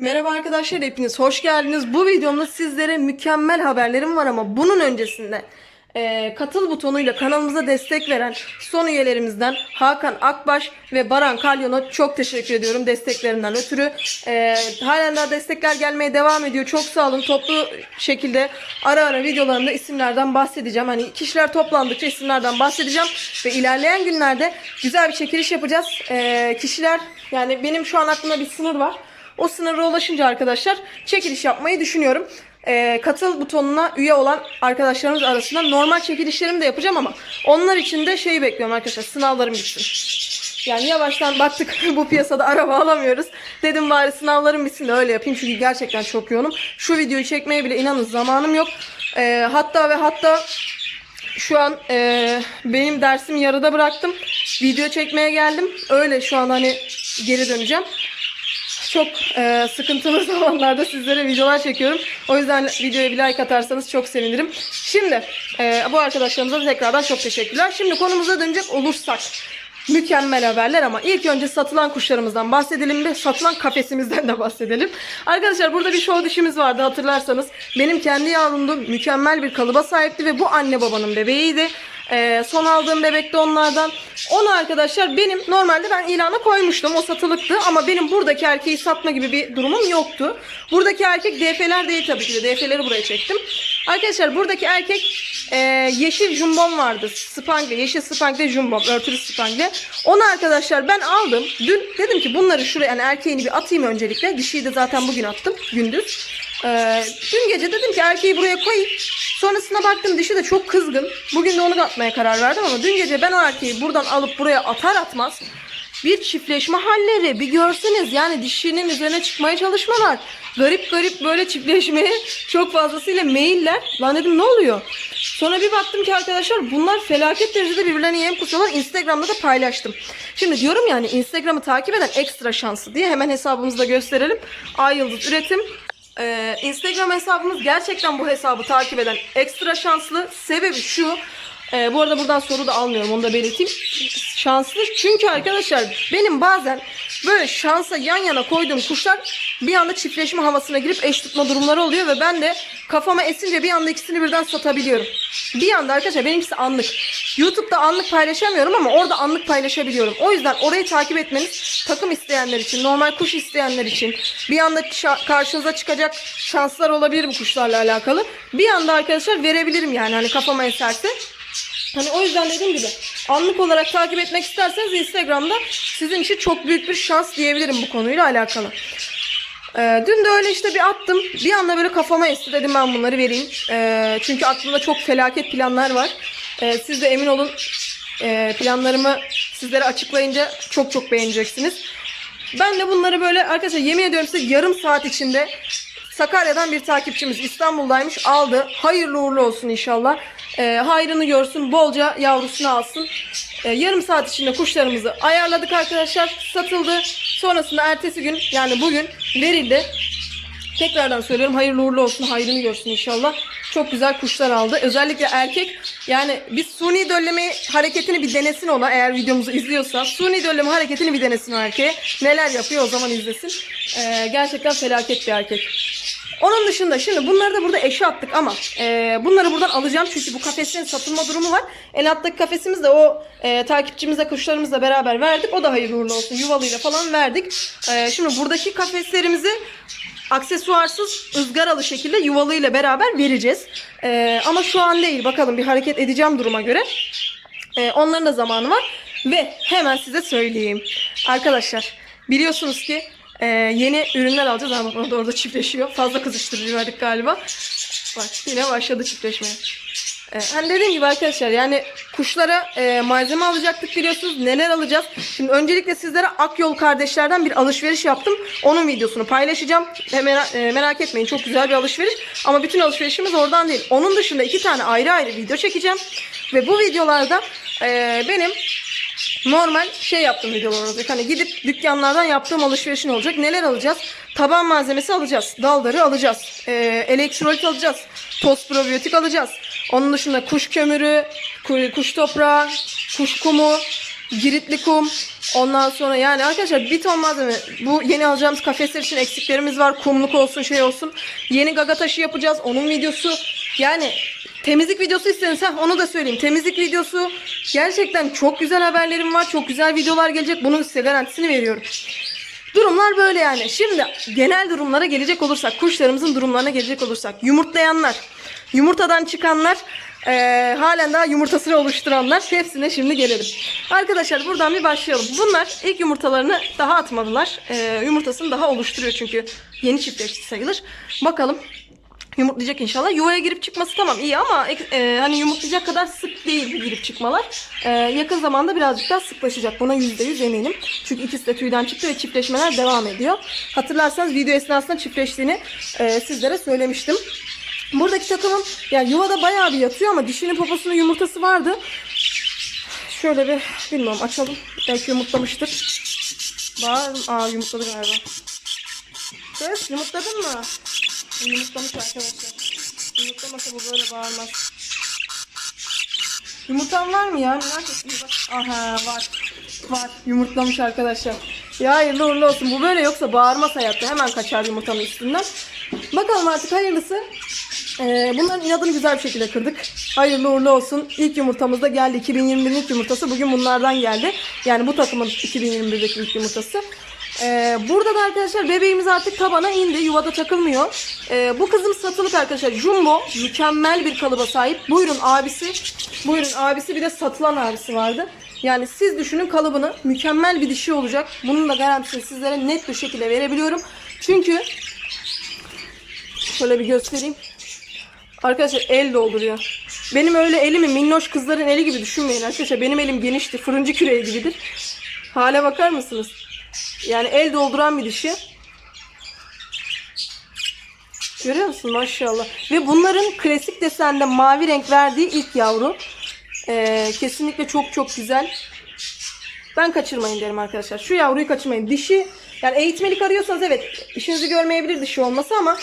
Merhaba arkadaşlar hepiniz hoş geldiniz. Bu videomda sizlere mükemmel haberlerim var ama bunun öncesinde e, katıl butonuyla kanalımıza destek veren son üyelerimizden Hakan Akbaş ve Baran Kalyon'a çok teşekkür ediyorum desteklerinden ötürü. E, halen daha destekler gelmeye devam ediyor. Çok sağ olun. Toplu şekilde ara ara videolarımda isimlerden bahsedeceğim. Hani kişiler toplandıkça isimlerden bahsedeceğim ve ilerleyen günlerde güzel bir çekiliş yapacağız. E, kişiler yani benim şu an aklımda bir sınır var. O sınıra ulaşınca arkadaşlar çekiliş yapmayı düşünüyorum. Ee, katıl butonuna üye olan arkadaşlarımız arasında normal çekilişlerimi de yapacağım ama onlar için de şeyi bekliyorum arkadaşlar sınavlarım bitsin. Yani yavaştan baktık bu piyasada araba alamıyoruz. Dedim bari sınavlarım bitsin de öyle yapayım çünkü gerçekten çok yoğunum. Şu videoyu çekmeye bile inanın zamanım yok. Ee, hatta ve hatta şu an e, benim dersimi yarıda bıraktım. Video çekmeye geldim. Öyle şu an hani geri döneceğim çok e, sıkıntılı zamanlarda sizlere videolar çekiyorum. O yüzden videoya bir like atarsanız çok sevinirim. Şimdi e, bu arkadaşlarımıza tekrardan çok teşekkürler. Şimdi konumuza dönecek olursak. Mükemmel haberler ama ilk önce satılan kuşlarımızdan bahsedelim ve satılan kafesimizden de bahsedelim. Arkadaşlar burada bir show dişimiz vardı hatırlarsanız. Benim kendi yavrumdu. Mükemmel bir kalıba sahipti ve bu anne babanın bebeğiydi. Ee, son aldığım bebek de onlardan. Onu arkadaşlar benim normalde ben ilana koymuştum. O satılıktı ama benim buradaki erkeği satma gibi bir durumum yoktu. Buradaki erkek DF'ler değil tabii ki de. DF'leri buraya çektim. Arkadaşlar buradaki erkek e, yeşil jumbom vardı. Spangle, yeşil spangle jumbom, örtülü spangle. Onu arkadaşlar ben aldım. Dün dedim ki bunları şuraya yani erkeğini bir atayım öncelikle. Dişiyi de zaten bugün attım gündüz. Ee, dün gece dedim ki erkeği buraya koyayım. Sonrasında baktım dişi de çok kızgın. Bugün de onu atmaya karar verdim ama dün gece ben o erkeği buradan alıp buraya atar atmaz bir çiftleşme halleri bir görseniz yani dişinin üzerine çıkmaya çalışmalar. Garip garip böyle çiftleşmeye çok fazlasıyla meyiller. Lan dedim ne oluyor? Sonra bir baktım ki arkadaşlar bunlar felaket derecede birbirlerine yem kusuyorlar. Instagram'da da paylaştım. Şimdi diyorum yani Instagram'ı takip eden ekstra şanslı diye hemen hesabımızda gösterelim. Ay Yıldız Üretim. Ee, Instagram hesabımız gerçekten bu hesabı takip eden ekstra şanslı. Sebebi şu. Ee, bu arada buradan soru da almıyorum onu da belirteyim. Şanslı çünkü arkadaşlar benim bazen böyle şansa yan yana koyduğum kuşlar bir anda çiftleşme havasına girip eş tutma durumları oluyor ve ben de kafama esince bir anda ikisini birden satabiliyorum. Bir anda arkadaşlar benimkisi anlık. YouTube'da anlık paylaşamıyorum ama orada anlık paylaşabiliyorum. O yüzden orayı takip etmeniz takım isteyenler için, normal kuş isteyenler için bir anda karşınıza çıkacak şanslar olabilir bu kuşlarla alakalı. Bir anda arkadaşlar verebilirim yani hani kafama eserse. Hani o yüzden dediğim gibi anlık olarak takip etmek isterseniz Instagram'da sizin için çok büyük bir şans diyebilirim bu konuyla alakalı. Ee, dün de öyle işte bir attım. Bir anda böyle kafama esti dedim ben bunları vereyim. Ee, çünkü aklımda çok felaket planlar var. Ee, siz de emin olun e, planlarımı sizlere açıklayınca çok çok beğeneceksiniz. Ben de bunları böyle arkadaşlar yemin ediyorum size yarım saat içinde Sakarya'dan bir takipçimiz İstanbul'daymış aldı. Hayırlı uğurlu olsun inşallah. Ee, hayrını görsün bolca yavrusunu alsın. Ee, yarım saat içinde kuşlarımızı ayarladık arkadaşlar. Satıldı. Sonrasında ertesi gün yani bugün verildi. Tekrardan söylüyorum hayırlı uğurlu olsun hayrını görsün inşallah. Çok güzel kuşlar aldı. Özellikle erkek yani biz suni dölleme hareketini bir denesin ona eğer videomuzu izliyorsa. Suni dölleme hareketini bir denesin o erkeğe. Neler yapıyor o zaman izlesin. Ee, gerçekten felaket bir erkek. Onun dışında şimdi bunları da burada eşe attık ama e, bunları buradan alacağım çünkü bu kafesin satılma durumu var. En alttaki kafesimiz de o e, takipçimize kuşlarımızla beraber verdik. O da hayırlı uğurlu olsun yuvalıyla falan verdik. E, şimdi buradaki kafeslerimizi aksesuarsız ızgaralı şekilde yuvalıyla beraber vereceğiz. E, ama şu an değil bakalım bir hareket edeceğim duruma göre. E, onların da zamanı var. Ve hemen size söyleyeyim. Arkadaşlar biliyorsunuz ki e, yeni ürünler alacağız. Ama orada, orada çiftleşiyor. Fazla kızıştırıcı verdik galiba. Bak yine başladı çiftleşmeye. E, hani dediğim gibi arkadaşlar yani kuşlara e, malzeme alacaktık biliyorsunuz. Neler alacağız? Şimdi öncelikle sizlere Akyol kardeşlerden bir alışveriş yaptım. Onun videosunu paylaşacağım. E, mera- e, merak etmeyin çok güzel bir alışveriş. Ama bütün alışverişimiz oradan değil. Onun dışında iki tane ayrı ayrı video çekeceğim. Ve bu videolarda e, benim normal şey yaptığım videolar olacak. Hani gidip dükkanlardan yaptığım alışverişin olacak. Neler alacağız? Taban malzemesi alacağız. Dalları alacağız. Ee, elektrolit alacağız. Toz probiyotik alacağız. Onun dışında kuş kömürü, ku- kuş toprağı, kuş kumu, giritli kum. Ondan sonra yani arkadaşlar bir ton malzeme. Bu yeni alacağımız kafesler için eksiklerimiz var. Kumluk olsun şey olsun. Yeni gaga taşı yapacağız. Onun videosu. Yani temizlik videosu istiyorsanız heh, onu da söyleyeyim. Temizlik videosu. Gerçekten çok güzel haberlerim var. Çok güzel videolar gelecek. Bunun size garantisini veriyorum. Durumlar böyle yani. Şimdi genel durumlara gelecek olursak, kuşlarımızın durumlarına gelecek olursak, yumurtlayanlar, yumurtadan çıkanlar, eee, halen daha yumurtasını oluşturanlar hepsine şimdi gelelim. Arkadaşlar buradan bir başlayalım. Bunlar ilk yumurtalarını daha atmadılar. Eee, yumurtasını daha oluşturuyor çünkü yeni çiftleşti sayılır. Bakalım Yumurtlayacak inşallah. Yuvaya girip çıkması tamam iyi ama ek- e, hani yumurtlayacak kadar sık değil girip çıkmalar. E, yakın zamanda birazcık daha sıklaşacak. Buna %100 eminim. Çünkü ikisi de tüyden çıktı ve çiftleşmeler devam ediyor. Hatırlarsanız video esnasında çiftleştiğini e, sizlere söylemiştim. Buradaki takımım yani yuvada bayağı bir yatıyor ama dişinin poposunun yumurtası vardı. Şöyle bir bilmiyorum açalım. Belki yumurtlamıştır. Var Aa yumurtladı galiba. Kız yumurtladın mı? Yumurtlamış arkadaşlar. Yumurtlamasa bu böyle bağırmaz. Yumurtan var mı ya? Merak. Aha var. Var. Yumurtlamış arkadaşlar. Ya hayırlı uğurlu olsun. Bu böyle yoksa bağırmaz hayatta. Hemen kaçar yumurtanın üstünden. Bakalım artık hayırlısı. Ee, bunların inadını güzel bir şekilde kırdık. Hayırlı uğurlu olsun. İlk yumurtamız da geldi. 2021'in ilk yumurtası. Bugün bunlardan geldi. Yani bu takımın 2021'deki ilk yumurtası. Ee, burada da arkadaşlar bebeğimiz artık tabana indi. Yuvada takılmıyor. Ee, bu kızım satılık arkadaşlar. Jumbo. Mükemmel bir kalıba sahip. Buyurun abisi. Buyurun abisi bir de satılan abisi vardı. Yani siz düşünün kalıbını. Mükemmel bir dişi olacak. Bunun da garantisini sizlere net bir şekilde verebiliyorum. Çünkü şöyle bir göstereyim. Arkadaşlar el dolduruyor. Benim öyle elimi minnoş kızların eli gibi düşünmeyin arkadaşlar. Benim elim genişti. Fırıncı küreği gibidir. Hale bakar mısınız? Yani el dolduran bir dişi. Görüyor musun maşallah. Ve bunların klasik desende mavi renk verdiği ilk yavru. Ee, kesinlikle çok çok güzel. Ben kaçırmayın derim arkadaşlar. Şu yavruyu kaçırmayın. Dişi yani eğitmelik arıyorsanız evet işinizi görmeyebilir dişi olması ama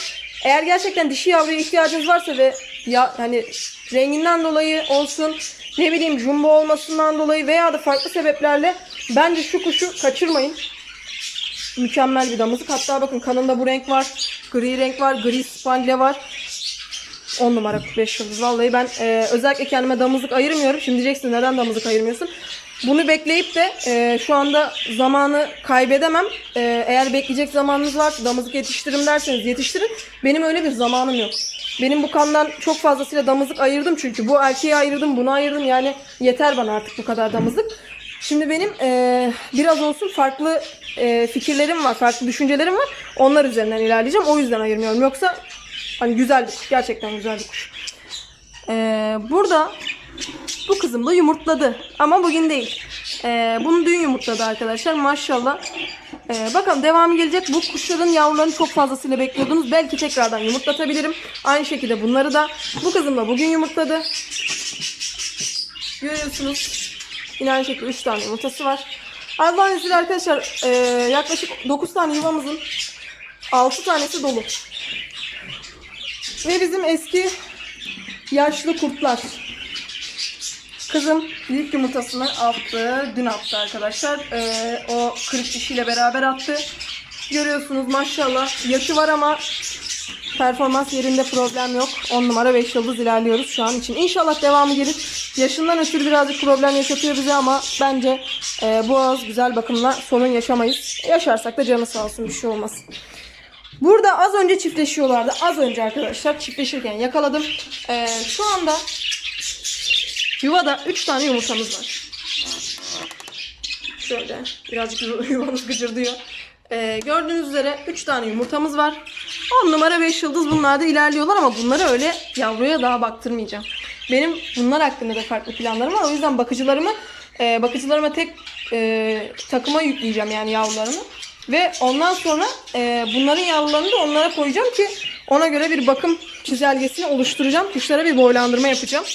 eğer gerçekten dişi yavruya ihtiyacınız varsa ve ya hani renginden dolayı olsun ne bileyim jumbo olmasından dolayı veya da farklı sebeplerle bence şu kuşu kaçırmayın. Mükemmel bir damızlık. Hatta bakın kanında bu renk var. Gri renk var. Gri spandle var. 10 numara 5 yıldız. Vallahi ben e, özellikle kendime damızlık ayırmıyorum. Şimdi diyeceksin neden damızlık ayırmıyorsun? Bunu bekleyip de e, şu anda zamanı kaybedemem. E, eğer bekleyecek zamanınız varsa damızlık yetiştiririm derseniz yetiştirin. Benim öyle bir zamanım yok. Benim bu kandan çok fazlasıyla damızlık ayırdım çünkü bu erkeği ayırdım, bunu ayırdım. Yani yeter bana artık bu kadar damızlık. Şimdi benim e, biraz olsun farklı e, fikirlerim var, farklı düşüncelerim var. Onlar üzerinden ilerleyeceğim. O yüzden ayırmıyorum. Yoksa hani güzel bir kuş. Gerçekten güzel bir kuş. E, burada bu kızım da yumurtladı. Ama bugün değil. E, bunu dün yumurtladı arkadaşlar. Maşallah. E, bakalım devamı gelecek. Bu kuşların yavrularını çok fazlasıyla bekliyordunuz. Belki tekrardan yumurtlatabilirim. Aynı şekilde bunları da. Bu kızım da bugün yumurtladı. Görüyorsunuz. Yine aynı şekilde 3 tane yumurtası var. Allah'ın izniyle arkadaşlar e, yaklaşık 9 tane yuvamızın 6 tanesi dolu. Ve bizim eski yaşlı kurtlar. Kızım ilk yumurtasını attı. Dün attı arkadaşlar. E, o kırık dişiyle beraber attı. Görüyorsunuz maşallah. Yaşı var ama performans yerinde problem yok. 10 numara 5 yıldız ilerliyoruz şu an için. İnşallah devamı gelir. Yaşından ötürü birazcık problem yaşatıyor bize ama bence e, bu ağız güzel bakımla sorun yaşamayız. Yaşarsak da canı sağ olsun bir şey olmaz. Burada az önce çiftleşiyorlardı. Az önce arkadaşlar çiftleşirken yakaladım. E, şu anda yuvada 3 tane yumurtamız var. Şöyle birazcık yu- yuvamız gıcırdıyor. Ee, gördüğünüz üzere 3 tane yumurtamız var. 10 numara 5 yıldız bunlar da ilerliyorlar ama bunları öyle yavruya daha baktırmayacağım. Benim bunlar hakkında da farklı planlarım var. O yüzden bakıcılarımı e, bakıcılarıma tek e, takıma yükleyeceğim yani yavrularını. Ve ondan sonra e, bunların yavrularını da onlara koyacağım ki ona göre bir bakım çizelgesini oluşturacağım. Kuşlara bir boylandırma yapacağım.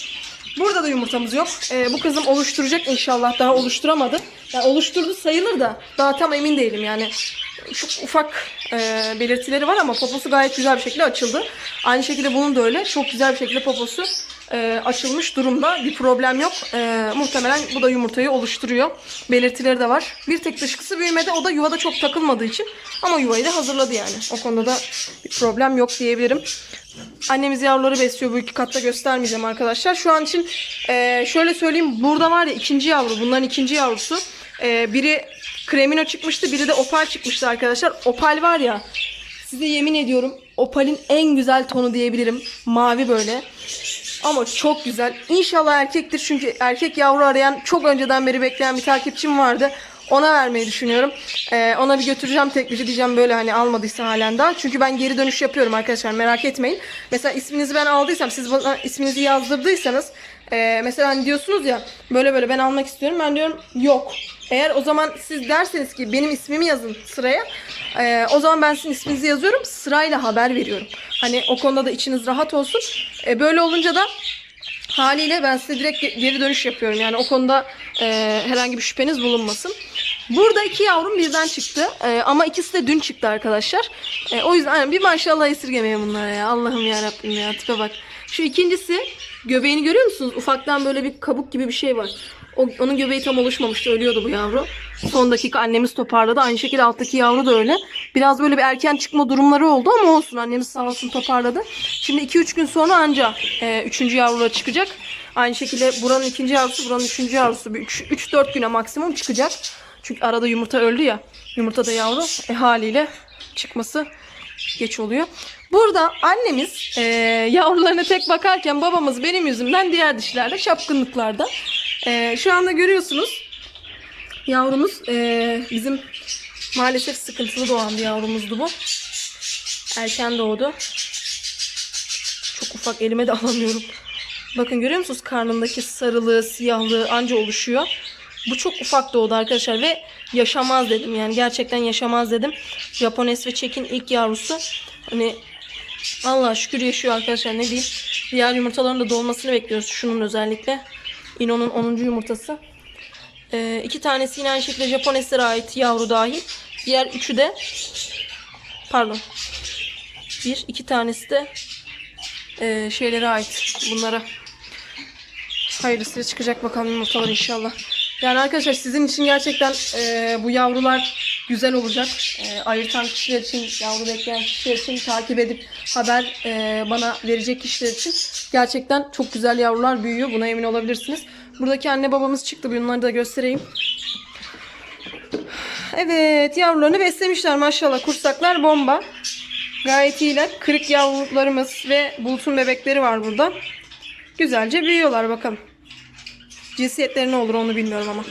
Burada da yumurtamız yok. Ee, bu kızım oluşturacak inşallah. Daha oluşturamadı. Yani oluşturdu sayılır da daha tam emin değilim yani. Çok ufak e, belirtileri var ama poposu gayet güzel bir şekilde açıldı. Aynı şekilde bunun da öyle. Çok güzel bir şekilde poposu e, açılmış durumda. Bir problem yok. E, muhtemelen bu da yumurtayı oluşturuyor. Belirtileri de var. Bir tek dışkısı büyümedi. O da yuvada çok takılmadığı için. Ama yuvayı da hazırladı yani. O konuda da bir problem yok diyebilirim. Annemiz yavruları besliyor. Bu iki katta göstermeyeceğim arkadaşlar. Şu an için e, şöyle söyleyeyim. Burada var ya ikinci yavru. Bunların ikinci yavrusu. E, biri kremino çıkmıştı. Biri de opal çıkmıştı arkadaşlar. Opal var ya. Size yemin ediyorum. Opal'in en güzel tonu diyebilirim. Mavi böyle. Ama çok güzel. İnşallah erkektir. Çünkü erkek yavru arayan çok önceden beri bekleyen bir takipçim vardı. Ona vermeyi düşünüyorum. Ee, ona bir götüreceğim teklifi diyeceğim böyle hani almadıysa halen daha. Çünkü ben geri dönüş yapıyorum arkadaşlar merak etmeyin. Mesela isminizi ben aldıysam siz bana isminizi yazdırdıysanız e, mesela hani diyorsunuz ya böyle böyle ben almak istiyorum. Ben diyorum yok. Eğer o zaman siz derseniz ki benim ismimi yazın sıraya. e, o zaman ben sizin isminizi yazıyorum. Sırayla haber veriyorum. Hani o konuda da içiniz rahat olsun. E, böyle olunca da haliyle ben size direkt ge- geri dönüş yapıyorum. Yani o konuda e, herhangi bir şüpheniz bulunmasın. Burada iki yavrum birden çıktı. E, ama ikisi de dün çıktı arkadaşlar. E, o yüzden aynen bir maşallah esirgemeyin bunlara ya. Allah'ım ya Rabbim ya tipe bak. Şu ikincisi göbeğini görüyor musunuz? Ufaktan böyle bir kabuk gibi bir şey var. O, onun göbeği tam oluşmamıştı. Ölüyordu bu yavru. Son dakika annemiz toparladı. Aynı şekilde alttaki yavru da öyle. Biraz böyle bir erken çıkma durumları oldu ama olsun. Annemiz sağ olsun toparladı. Şimdi 2-3 gün sonra anca 3. yavruları çıkacak. Aynı şekilde buranın ikinci yavrusu, buranın üçüncü yavrusu. 3-4 güne maksimum çıkacak. Çünkü arada yumurta öldü ya. Yumurta da yavru. E, haliyle çıkması geç oluyor. Burada annemiz e, yavrularına tek bakarken babamız benim yüzümden diğer dişlerde şapkınlıklarda. E, şu anda görüyorsunuz yavrumuz e, bizim maalesef sıkıntılı doğan bir yavrumuzdu bu. Erken doğdu. Çok ufak elime de alamıyorum. Bakın görüyor musunuz karnındaki sarılığı, siyahlığı anca oluşuyor. Bu çok ufak doğdu arkadaşlar ve yaşamaz dedim yani gerçekten yaşamaz dedim. Japones ve Çek'in ilk yavrusu. Hani Allah şükür yaşıyor arkadaşlar ne diyeyim. Diğer yumurtaların da doğmasını bekliyoruz şunun özellikle. Ino'nun 10. yumurtası. Ee, iki tanesi yine aynı şekilde Japoneslere ait yavru dahil. Diğer üçü de pardon. Bir, iki tanesi de e, şeylere ait. Bunlara hayırlısı çıkacak bakalım yumurtalar inşallah. Yani arkadaşlar sizin için gerçekten e, bu yavrular güzel olacak. E, ayırtan kişiler için, yavru bekleyen kişiler için, takip edip haber e, bana verecek kişiler için gerçekten çok güzel yavrular büyüyor. Buna emin olabilirsiniz. Buradaki anne babamız çıktı. Bunları da göstereyim. Evet yavrularını beslemişler maşallah. Kursaklar bomba. Gayet iyiler. Kırık yavrularımız ve bulutun bebekleri var burada. Güzelce büyüyorlar bakalım. Cinsiyetleri ne olur onu bilmiyorum ama.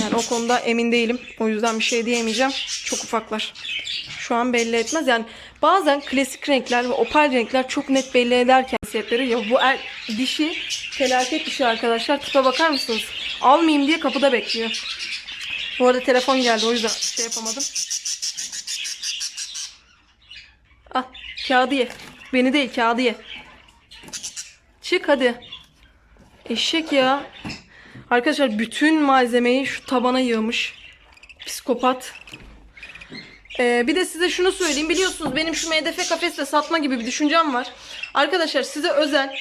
Yani o konuda emin değilim. O yüzden bir şey diyemeyeceğim. Çok ufaklar. Şu an belli etmez. Yani bazen klasik renkler ve opal renkler çok net belli ederken cinsiyetleri ya bu er, dişi felaket dişi arkadaşlar. Tipe bakar mısınız? Almayayım diye kapıda bekliyor. Bu arada telefon geldi o yüzden şey yapamadım. Al kağıdı ye. Beni değil kağıdı ye. Çık hadi. Eşek ya. Arkadaşlar bütün malzemeyi şu tabana yığmış. Psikopat. Ee, bir de size şunu söyleyeyim. Biliyorsunuz benim şu MDF kafesle satma gibi bir düşüncem var. Arkadaşlar size özel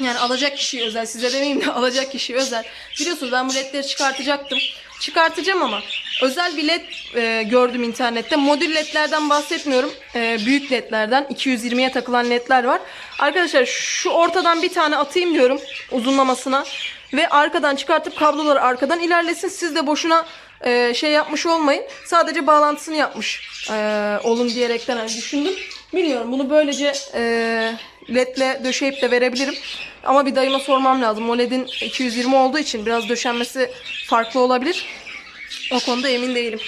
yani alacak kişiye özel size demeyeyim de alacak kişiye özel. Biliyorsunuz ben bu ledleri çıkartacaktım. Çıkartacağım ama özel bir led e, gördüm internette. Modül ledlerden bahsetmiyorum. E, büyük ledlerden 220'ye takılan ledler var. Arkadaşlar şu ortadan bir tane atayım diyorum uzunlamasına. Ve arkadan çıkartıp kabloları arkadan ilerlesin. Siz de boşuna e, şey yapmış olmayın. Sadece bağlantısını yapmış e, olun diyerekten hani düşündüm. Bilmiyorum bunu böylece e, ledle döşeyip de verebilirim. Ama bir dayıma sormam lazım. O ledin 220 olduğu için biraz döşenmesi farklı olabilir. O konuda emin değilim.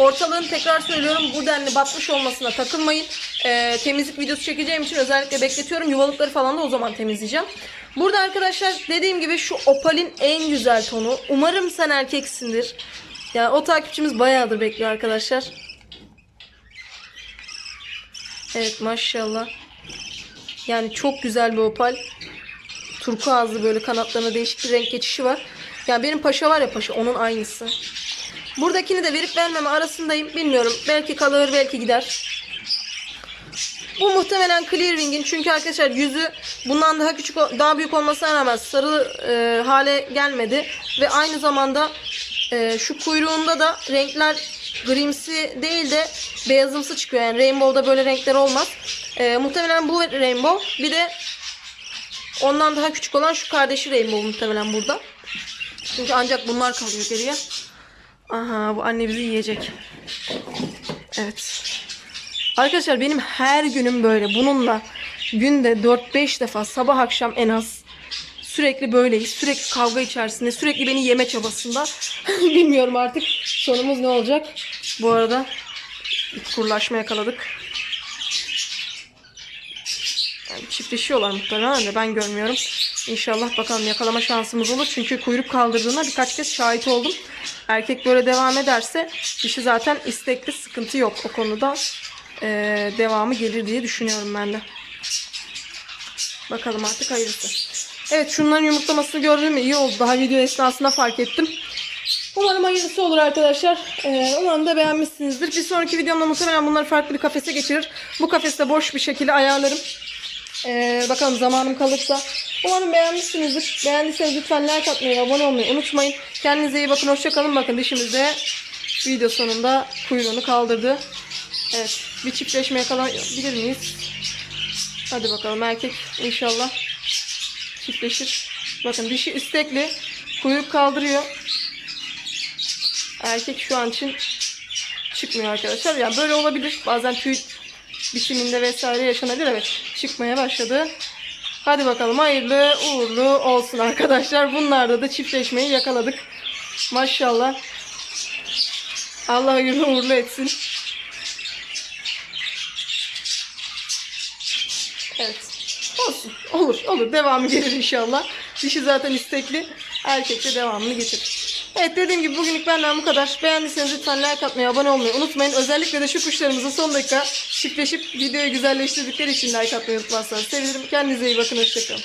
Ortalığın tekrar söylüyorum bu denli batmış olmasına takılmayın. Ee, temizlik videosu çekeceğim için özellikle bekletiyorum. Yuvalıkları falan da o zaman temizleyeceğim. Burada arkadaşlar dediğim gibi şu opalin en güzel tonu. Umarım sen erkeksindir. Yani o takipçimiz bayağıdır bekliyor arkadaşlar. Evet maşallah. Yani çok güzel bir opal. Turkuazlı böyle kanatlarına değişik bir renk geçişi var. Yani benim paşa var ya paşa onun aynısı. Buradakini de verip vermeme arasındayım. Bilmiyorum. Belki kalır belki gider. Bu muhtemelen Clearwing'in çünkü arkadaşlar yüzü bundan daha küçük daha büyük olmasına rağmen sarı e, hale gelmedi ve aynı zamanda e, şu kuyruğunda da renkler grimsi değil de beyazımsı çıkıyor. Yani Rainbow'da böyle renkler olmaz. E, muhtemelen bu Rainbow. Bir de ondan daha küçük olan şu kardeşi Rainbow muhtemelen burada. Çünkü ancak bunlar kalıyor geriye. Aha bu anne bizi yiyecek. Evet. Arkadaşlar benim her günüm böyle. Bununla günde 4-5 defa sabah akşam en az sürekli böyleyiz. Sürekli kavga içerisinde. Sürekli beni yeme çabasında. Bilmiyorum artık sonumuz ne olacak. Bu arada kurlaşma yakaladık. Yani çiftleşiyorlar muhtemelen de ben görmüyorum. İnşallah bakalım yakalama şansımız olur. Çünkü kuyruk kaldırdığına birkaç kez şahit oldum. Erkek böyle devam ederse dişi zaten istekli sıkıntı yok o konuda. Ee, devamı gelir diye düşünüyorum ben de. Bakalım artık hayırlısı. Evet şunların yumurtlamasını gördüm iyi oldu. Daha video esnasında fark ettim. Umarım hayırlısı olur arkadaşlar. Ee, umarım da beğenmişsinizdir. Bir sonraki videomda muhtemelen bunları farklı bir kafese geçirir. Bu kafeste boş bir şekilde ayarlarım. Ee, bakalım zamanım kalırsa. Umarım beğenmişsinizdir. Beğendiyseniz lütfen like atmayı, abone olmayı unutmayın. Kendinize iyi bakın. Hoşçakalın. Bakın dişimizde video sonunda kuyruğunu kaldırdı. Evet. Bir çiftleşme yakalayabilir miyiz? Hadi bakalım erkek inşallah çiftleşir. Bakın dişi istekli. Kuyruk kaldırıyor. Erkek şu an için çıkmıyor arkadaşlar. Yani böyle olabilir. Bazen tüy biçiminde vesaire yaşanabilir. Evet çıkmaya başladı. Hadi bakalım hayırlı uğurlu olsun arkadaşlar. Bunlarda da çiftleşmeyi yakaladık. Maşallah. Allah hayırlı uğurlu etsin. Evet. Olsun. Olur. Olur. Devamı gelir inşallah. Dişi zaten istekli. Erkek de devamını getirir. Evet dediğim gibi bugünlük benden bu kadar. Beğendiyseniz lütfen like atmayı, abone olmayı unutmayın. Özellikle de şu kuşlarımızın son dakika çiftleşip videoyu güzelleştirdikleri için like atmayı unutmazsanız sevinirim. Kendinize iyi bakın. Hoşçakalın.